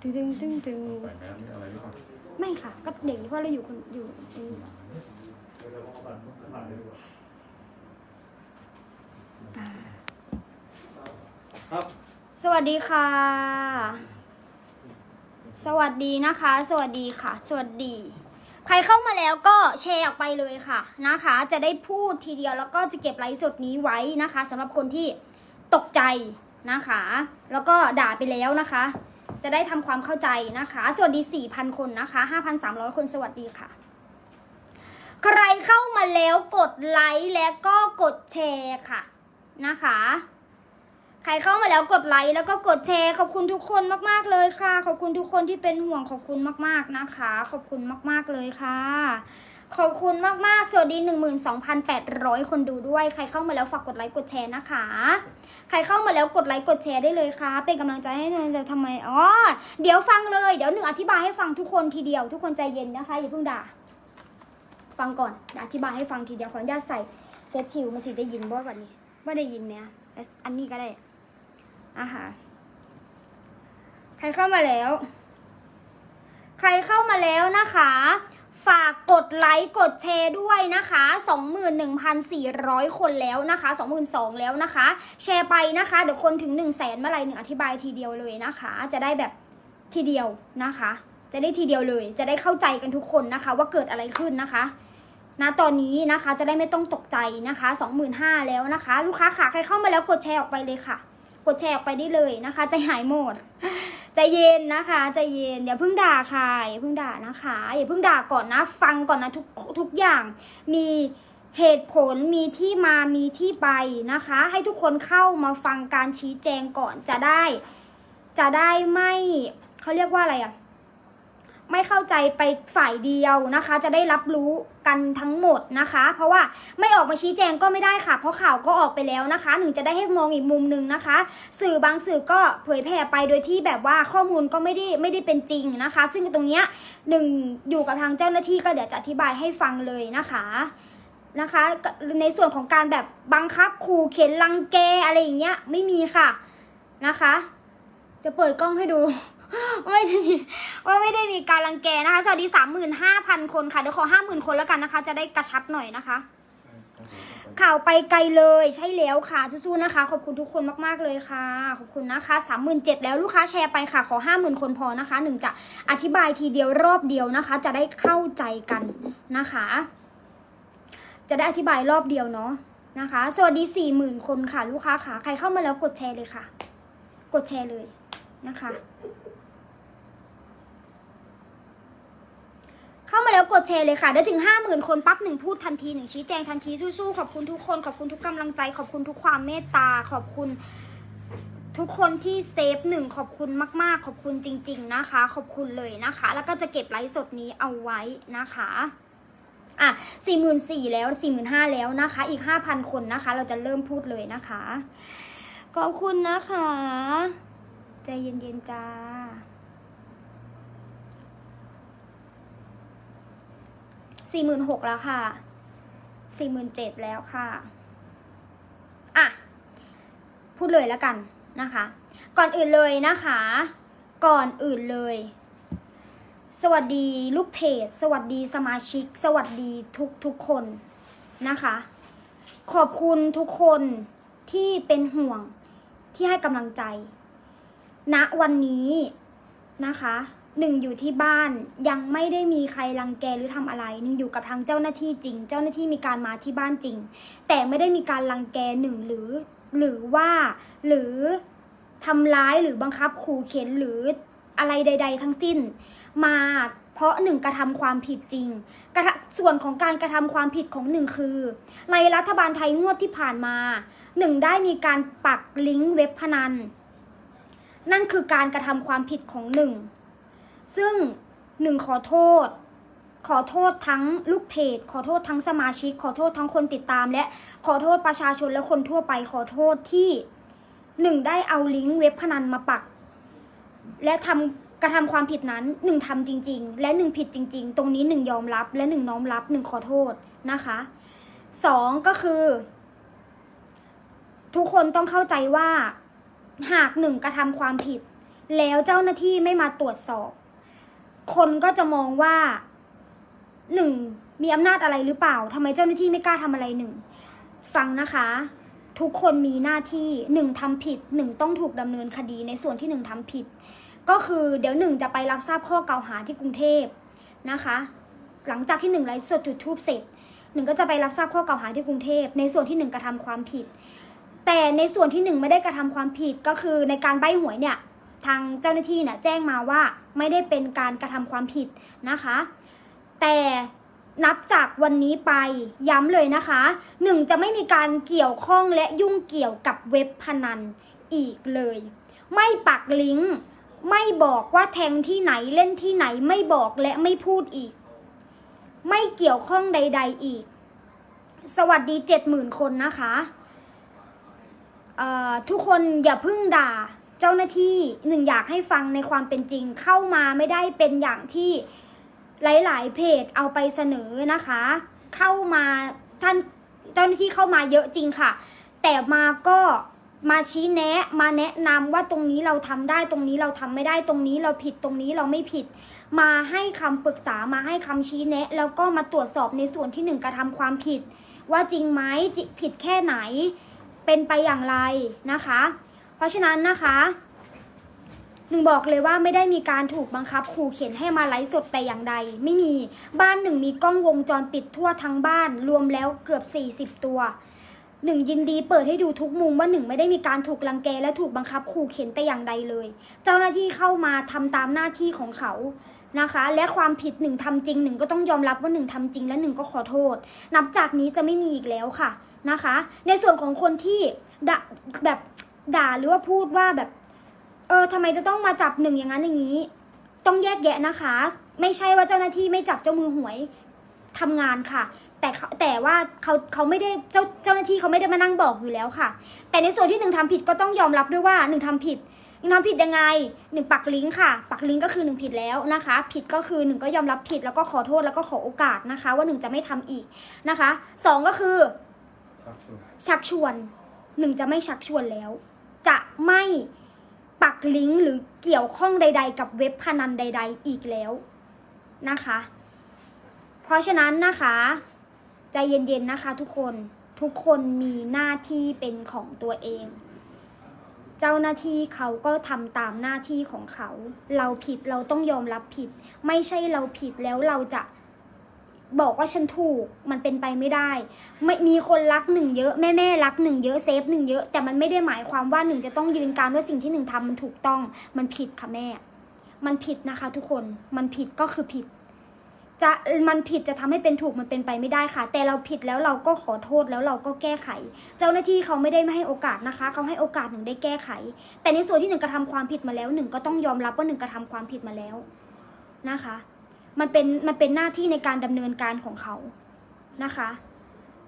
ตึงตึงตึงตึงใส่แมสนี่อะไรหรือเปล่าไม่ค่ะ ก็เด็กเพราะเราอยู่คนอยู่เองครับสวัสดีค่ะ สวัสดีนะคะ สวัสดีค่ะ สวัสดี ใครเข้ามาแล้วก็แชร์ออกไปเลยค่ะนะคะ จะได้พูดทีเดียวแล้วก็จะเก็บไลฟ์สดนี้ไว้นะคะสำหรับคนที่ตกใจนะคะ แล้วก็ด่าไปแล้วนะคะ จะได้ทำความเข้าใจนะคะ สวัสดี 4,000 คนนะคะ 5,300 คนสวัสดีค่ะ ใครเข้ามาแล้วกดไลค์และก็กดแชร์ค่ะนะคะ ใครเข้ามาแล้วกดไลค์แล้วก็กดแชร์ขอบคุณทุกคนมากๆเลยค่ะ ขอบคุณทุกคนที่เป็นห่วงขอบคุณมากๆนะคะ ขอบคุณมากๆเลยค่ะ ขอบคุณมากๆ สวัสดี 12,800 คนดูด้วย ใครเข้ามาแล้วฝากกดไลค์กดแชร์นะคะ ใครเข้ามาแล้วกดไลค์กดแชร์ได้เลยค่ะ เป็นกำลังใจให้หน่อยจะทำไมอ๋อเดี๋ยวฟังเลยเดี๋ยวหนึ่งอธิบายให้ฟังทุกคนทีเดียว ทุกคนใจเย็นนะคะอย่าเพิ่งด่าฟังก่อนอธิบายให้ฟังทีเดียวขออนุญาตใส่เฟซชิลมันสิได้ยินบ่วันนี้ว่าได้ยินไหมอันนี้ก็ได้ อะค่ะใครเข้ามาแล้ว ใครเข้ามาแล้วนะคะ ฝากกดไลค์กดแชร์ด้วยนะคะ 21,400 คนแล้วนะคะ22,000แล้วนะคะ แชร์ไปนะคะ เดี๋ยวคนถึง 1 0 0 0 0แสนเมื่อไรหนึ่งอธิบายทีเดียวเลยนะคะ จะได้แบบทีเดียวนะคะ จะได้ทีเดียวเลย จะได้เข้าใจกันทุกคนนะคะ ว่าเกิดอะไรขึ้นนะคะณตอนนี้นะคะจะได้ไม่ต้องตกใจนะคะ 25,000แล้วนะคะ ลูกค้าค่ะใครเข้ามาแล้วกดแชร์ออกไปเลยค่ะ กดแชร์ออกไปได้เลยนะคะ ใจหายหมด ใจเย็นนะคะใจเย็นอย่าเพิ่งด่าค่ะอย่าเพิ่งด่านะคะอย่าเพิ่งด่าก่อนนะ ฟังก่อนนะทุกทุกอย่างมีเหตุผลมีที่มามีที่ไปนะคะ ให้ทุกคนเข้ามาฟังการชี้แจงก่อนจะได้ จะได้ไม่เขาเรียกว่าอะไรอะ ไม่เข้าใจไปฝ่ายเดียวนะคะ จะได้รับรู้กันทั้งหมดนะคะ เพราะว่าไม่ออกมาชี้แจงก็ไม่ได้ค่ะ เพราะข่าวก็ออกไปแล้วนะคะหนึ่งจะได้ให้มองอีกมุมหนึ่งนะคะ สื่อบางสื่อก็เผยแพร่ไปโดยที่แบบว่าข้อมูลก็ไม่ได้ไม่ได้เป็นจริงนะคะ ซึ่งตรงเนี้ยหนึ่งอยู่กับทางเจ้าหน้าที่ก็เดี๋ยวจะอธิบายให้ฟังเลยนะคะนะคะในส่วนของการแบบบังคับขู่เข็นรังแกอะไรอย่างเงี้ยไม่มีค่ะนะคะ จะเปิดกล้องให้ดู ไม่ได้มีว่าไม่ได้มีการรังแกนะคะ สวัสดีสามหมื่นห้าพันคนค่ะ เดี๋ยวขอห้าหมื่นคนแล้วกันนะคะ จะได้กระชับหน่อยนะคะ ข่าวไปไกลเลยใช่แล้วค่ะสู้ๆนะคะ ขอบคุณทุกคนมากๆเลยค่ะ ขอบคุณนะคะสามหมื่นเจ็ดแล้วลูกค้าแชร์ไปค่ะ ขอห้าหมื่นคนพอนะคะหนึ่งจะอธิบายทีเดียวรอบเดียวนะคะ จะได้เข้าใจกันนะคะ จะได้อธิบายรอบเดียวเนาะนะคะ สวัสดีสี่หมื่นคนค่ะ ลูกค้าค่ะ ใครเข้ามาแล้วกดแชร์เลยค่ะ กดแชร์เลย นะคะ เข้ามาแล้วกดแชร์เลยค่ะเดี๋ยวถึงห้าหมื่นคนปั๊บหนึ่งพูดทันทีหนึ่งชี้แจงทันทีสู้ๆขอบคุณทุกคนขอบคุณทุกกำลังใจ ขอบคุณทุกความเมตตา ขอบคุณทุกคนที่เซฟหนึ่งขอบคุณมาก ๆ ขอบคุณจริง ๆ นะคะ ขอบคุณเลยนะคะ แล้วก็จะเก็บไลฟ์สดนี้เอาไว้นะคะอะสี่หมื่นสี่แล้วสี่หมื่นห้าแล้วนะคะ อีกห้าพันคนนะคะ เราจะเริ่มพูดเลยนะคะ ขอบคุณนะคะ ใจเย็นๆจ้า สี่หมื่นหกแล้วค่ะ สี่หมื่นเจ็ดแล้วค่ะ อะ พูดเลยแล้วกันนะคะ ก่อนอื่นเลยนะคะ ก่อนอื่นเลย สวัสดีลูกเพจ สวัสดีสมาชิก สวัสดีทุกทุกคนนะคะ ขอบคุณทุกคนที่เป็นห่วงที่ให้กำลังใจ ณวันนี้นะคะหนึ่งอยู่ที่บ้านยังไม่ได้มีใครรังแกหรือทำอะไรหนึ่งอยู่กับทางเจ้าหน้าที่จริง เจ้าหน้าที่มีการมาที่บ้านจริง แต่ไม่ได้มีการรังแกหนึ่งหรือ หรือว่าหรือทำร้ายหรือบังคับขู่เข็นหรืออะไรใด ๆ ทั้งสิ้น มาเพราะหนึ่งกระทำความผิดจริงกระส่วนของการกระทำความผิดของหนึ่งคือ ในรัฐบาลไทยงวดที่ผ่านมาหนึ่งได้มีการปักลิงก์เว็บพนัน นั่นคือการกระทำความผิดของหนึ่ง ซึ่งหนึ่งขอโทษ ขอโทษทั้งลูกเพจ ขอโทษทั้งสมาชิก ขอโทษทั้งคนติดตาม และขอโทษประชาชนและคนทั่วไป ขอโทษที่หนึ่งได้เอาลิงก์เว็บพนันมาปัก และทำกระทำความผิดนั้นหนึ่งทำจริง ๆ และหนึ่งผิดจริง ๆ ตรงนี้หนึ่งยอมรับและหนึ่งน้อมรับหนึ่งขอโทษนะคะสองก็คือ ทุกคนต้องเข้าใจว่า หากหนึ่งกระทำความผิด แล้วเจ้าหน้าที่ไม่มาตรวจสอบ คนก็จะมองว่าหนึ่งมีอำนาจอะไรหรือเปล่าทำไมเจ้าหน้าที่ไม่กล้าทำอะไรหนึ่งฟังนะคะ ทุกคนมีหน้าที่หนึ่งทำผิดหนึ่งต้องถูกดำเนินคดีในส่วนที่หนึ่งทำผิด ก็คือเดี๋ยวหนึ่งจะไปรับทราบข้อกล่าวหาที่กรุงเทพนะคะ หลังจากที่หนึ่งไลฟ์สดจุดทูบเสร็จหนึ่งก็จะไปรับทราบข้อกล่าวหาที่กรุงเทพในส่วนที่หนึ่งกระทำความผิด แต่ในส่วนที่หนึ่งไม่ได้กระทำความผิดก็คือในการใบหวยเนี่ยทางเจ้าหน้าที่เนี่ยแจ้งมาว่าไม่ได้เป็นการกระทำความผิดนะคะ แต่นับจากวันนี้ไปย้ำเลยนะคะหนึ่งจะไม่มีการเกี่ยวข้องและยุ่งเกี่ยวกับเว็บพนันอีกเลย ไม่ปักลิงก์ไม่บอกว่าแทงที่ไหนเล่นที่ไหนไม่บอกและไม่พูดอีก ไม่เกี่ยวข้องใด ๆอีก สวัสดีเจ็ดหมื่นคนนะคะ ทุกคนอย่าพึ่งด่าเจ้าหน้าที่หนึ่งอยากให้ฟังในความเป็นจริงเข้ามาไม่ได้เป็นอย่างที่หลาย ๆ เพจเอาไปเสนอนะคะ เข้ามาท่านเจ้าหน้าที่เข้ามาเยอะจริงค่ะ แต่มาก็มาชี้แนะมาแนะนำว่าตรงนี้เราทำได้ตรงนี้เราทำไม่ได้ตรงนี้เราผิดตรงนี้เราไม่ผิด มาให้คำปรึกษามาให้คำชี้แนะ แล้วก็มาตรวจสอบในส่วนที่หนึ่งกระทำความผิด ว่าจริงไหมผิดแค่ไหน เป็นไปอย่างไรนะคะ เพราะฉะนั้นนะคะหนึ่งบอกเลยว่าไม่ได้มีการถูกบังคับขู่เข็นให้มาไลฟ์สดแต่อย่างใด ไม่มีบ้านหนึ่งมีกล้องวงจรปิดทั่วทั้งบ้านรวมแล้วเกือบ 40 ตัวหนึ่งยินดีเปิดให้ดูทุกมุมว่าหนึ่งไม่ได้มีการถูกลังแกและถูกบังคับขู่เข็นแต่อย่างใดเลย เจ้าหน้าที่เข้ามาทำตามหน้าที่ของเขานะคะ และความผิดหนึ่งทำจริงหนึ่งก็ต้องยอมรับว่าหนึ่งทำจริงและหนึ่งก็ขอโทษ นับจากนี้จะไม่มีอีกแล้วค่ะ นะคะ ในส่วนของคนที่ด่าแบบด่าหรือว่าพูดว่าแบบเออทำไมจะต้องมาจับหนึ่งอย่างนั้นอย่างนี้ ต้องแยกแยะนะคะ ไม่ใช่ว่าเจ้าหน้าที่ไม่จับเจ้ามือหวยทำงานค่ะ แต่แต่ว่าเขาเขาไม่ได้เจ้าเจ้าหน้าที่เขาไม่ได้มานั่งบอกอยู่แล้วค่ะ แต่ในส่วนที่หนึ่งทำผิดก็ต้องยอมรับด้วยว่าหนึ่งทำผิดหนึ่งทำผิดยังไงหนึ่งปักลิงก์ค่ะ ปักลิงก์ก็คือหนึ่งผิดแล้วนะคะ ผิดก็คือหนึ่งก็ยอมรับผิดแล้วก็ขอโทษแล้วก็ขอโอกาสนะคะ ว่าหนึ่งจะไม่ทำอีกนะคะสองก็คือ ชักชวนหนึ่งจะไม่ชักชวนแล้ว จะไม่ปักลิงก์หรือเกี่ยวข้องใด ๆ กับเว็บพนันใด ๆ อีกแล้วนะคะ เพราะฉะนั้นนะคะ ใจเย็นๆนะคะทุกคนทุกคนมีหน้าที่เป็นของตัวเอง เจ้าหน้าที่เขาก็ทำตามหน้าที่ของเขา เราผิดเราต้องยอมรับผิด ไม่ใช่เราผิดแล้วเราจะ บอกว่าฉันถูกมันเป็นไปไม่ได้ ไม่มีคนรักหนึ่งเยอะแม่แม่รักหนึ่งเยอะเซฟหนึ่งเยอะแต่มันไม่ได้หมายความว่าหนึ่งจะต้องยืนการว่าสิ่งที่หนึ่งทำมันถูกต้อง มันผิดค่ะแม่ มันผิดนะคะ ทุกคนมันผิดก็คือผิด จะมันผิดจะทำให้เป็นถูกมันเป็นไปไม่ได้ค่ะ แต่เราผิดแล้วเราก็ขอโทษแล้วเราก็แก้ไข เจ้าหน้าที่เขาไม่ได้ไม่ให้โอกาสนะคะเขาให้โอกาสหนึ่งได้แก้ไข แต่ในส่วนที่หนึ่งกระทำความผิดมาแล้วหนึ่งก็ต้องยอมรับว่าหนึ่งกระทำความผิดมาแล้วนะคะ มันเป็นมันเป็นหน้าที่ในการดำเนินการของเขานะคะ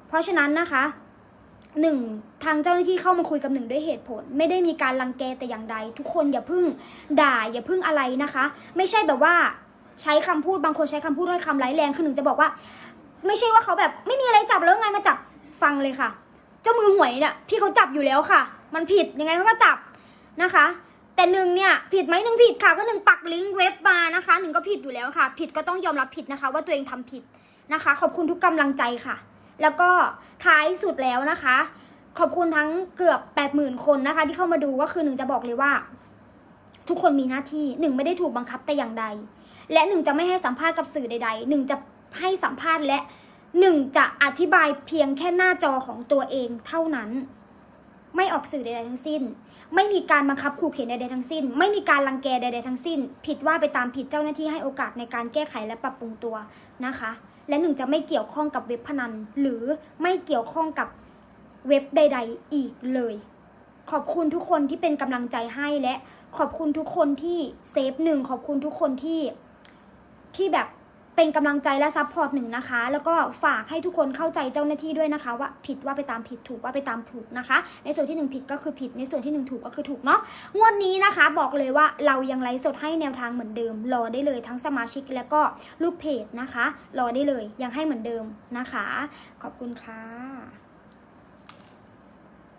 เพราะฉะนั้นนะคะหนึ่งทางเจ้าหน้าที่เข้ามาคุยกับหนึ่งด้วยเหตุผล ไม่ได้มีการรังแกแต่อย่างใด ทุกคนอย่าพึ่งด่าอย่าพึ่งอะไรนะคะ ไม่ใช่แบบว่าใช้คำพูดบางคนใช้คำพูดด้วยคำร้ายแรงคือหนึ่งจะบอกว่า ไม่ใช่ว่าเขาแบบไม่มีอะไรจับแล้วไงมาจับฟังเลยค่ะ เจ้ามือหวยเนี่ยที่เขาจับอยู่แล้วค่ะ มันผิดยังไงเขาก็จับนะคะ แต่หนึ่งเนี่ยผิดไหมหนึ่งผิดค่ะก็หนึ่งปักลิงก์เว็บมานะคะหนึ่งก็ผิดอยู่แล้วค่ะ ผิดก็ต้องยอมรับผิดนะคะ ว่าตัวเองทำผิดนะคะ ขอบคุณทุกกำลังใจค่ะ แล้วก็ท้ายสุดแล้วนะคะ ขอบคุณทั้งเกือบแปดหมื่นคนนะคะ ที่เข้ามาดูก็คือหนึ่งจะบอกเลยว่า ทุกคนมีหน้าที่หนึ่งไม่ได้ถูกบังคับแต่อย่างใด และหนึ่งจะไม่ให้สัมภาษณ์กับสื่อใดๆหนึ่งจะให้สัมภาษณ์และหนึ่งจะอธิบายเพียงแค่หน้าจอของตัวเองเท่านั้น ไม่ออกสื่อใดๆทั้งสิ้น ไม่มีการบังคับขู่เข็นใดๆทั้งสิ้น ไม่มีการรังแกใดๆทั้งสิ้น ผิดว่าไปตามผิดเจ้าหน้าที่ให้โอกาสในการแก้ไขและปรับปรุงตัวนะคะ และหนึ่งจะไม่เกี่ยวข้องกับเว็บพนัน หรือไม่เกี่ยวข้องกับเว็บใด ๆ อีกเลย ขอบคุณทุกคนที่เป็นกำลังใจให้และขอบคุณทุกคนที่เซฟหนึ่งขอบคุณทุกคนที่ที่แบบ เป็นกำลังใจและซัพพอร์ตหนึ่งนะคะ แล้วก็ฝากให้ทุกคนเข้าใจเจ้าหน้าที่ด้วยนะคะ ว่าผิดว่าไปตามผิดถูกว่าไปตามถูกนะคะ ในส่วนที่หนึ่งผิดก็คือผิดในส่วนที่หนึ่งถูกก็คือถูกเนาะงวดนี้นะคะ บอกเลยว่าเรายังไลฟ์สดให้แนวทางเหมือนเดิม รอได้เลยทั้งสมาชิกแล้วก็ลูกเพจนะคะ รอได้เลยยังให้เหมือนเดิมนะคะ ขอบคุณค่ะ